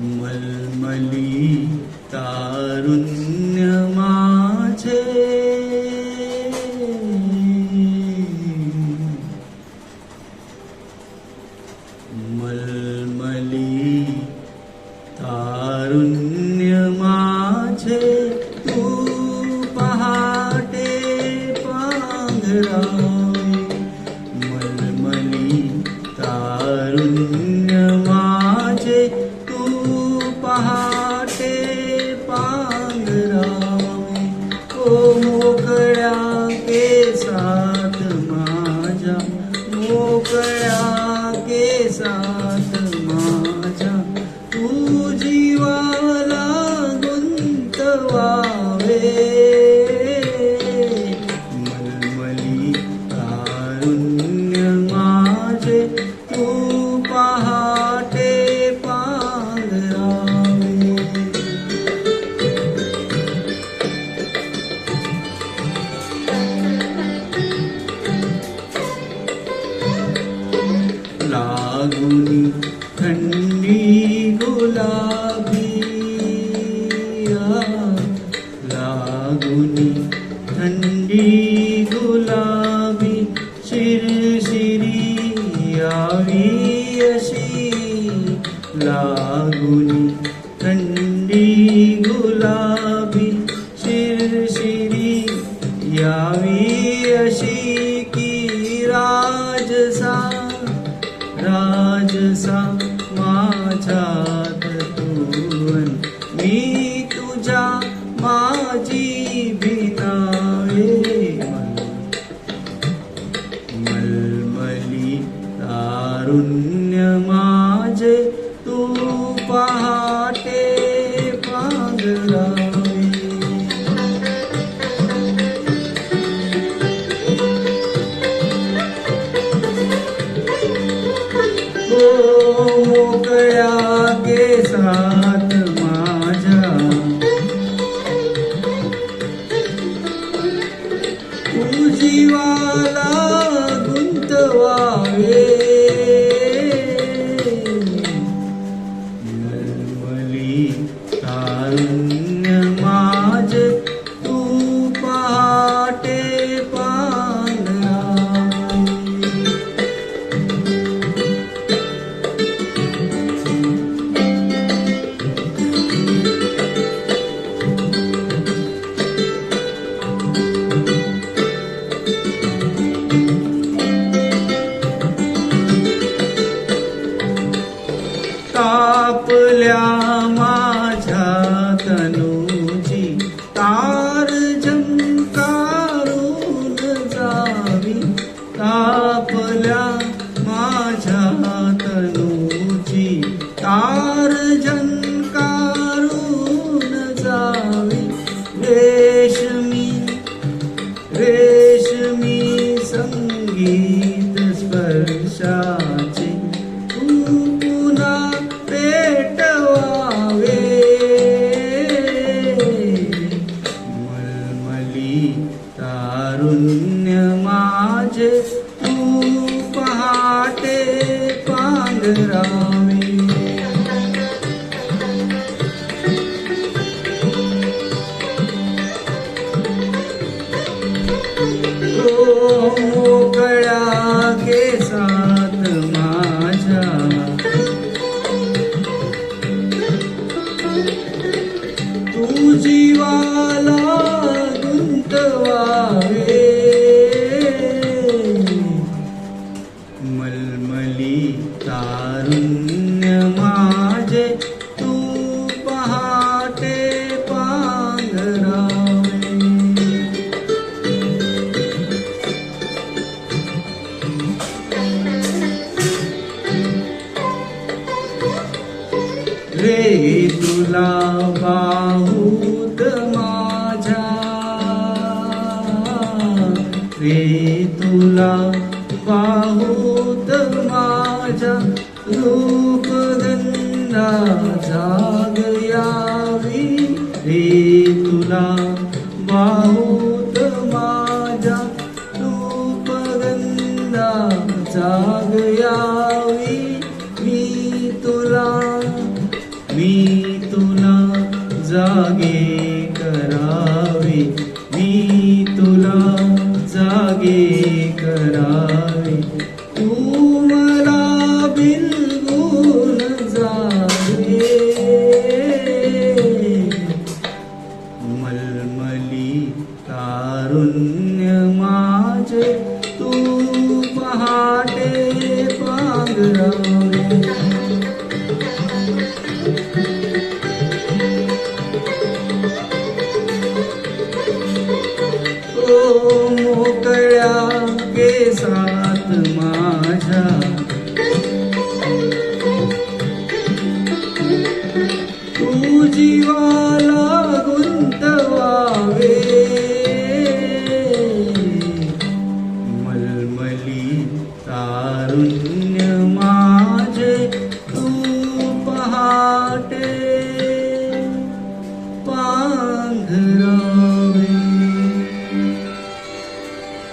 मल्मली मलमली मल्मली तारुण्य तू पहाटे पाघ्रा लागुनी थंडी गुलाबी शिरशिरी यावी अशी लागुनी थंडी गुलाबी शिरशिरी यावी अशी की राजसा राजसा माझ्यात तू मी तुझ्या माझी मलमली तारुण्य माझे तू पहा. तार झंकारून जावी. रेशमी रेशमी संगीत स्पर्शाचे तू पुन्हा पेटवावे. मलमली तारुण्य माझे तू पहाटे पांघरावे तारुण्य माझे तू पहाटे पांघरावे. रे तुला बाहूत माझा रे तुला बाहूत माझा. रूपगंधा जागयावी रे तुला. बाहूत माझ्या रूपगंधा जागयावी मी तुला. मी तुला जागे करावे. मी तुला जागे करावे. तू तारुण्य माझे तू पहाटे पांघरावे ओ मोकळ्या केसात माझ्या। तू जीवा तारुण्य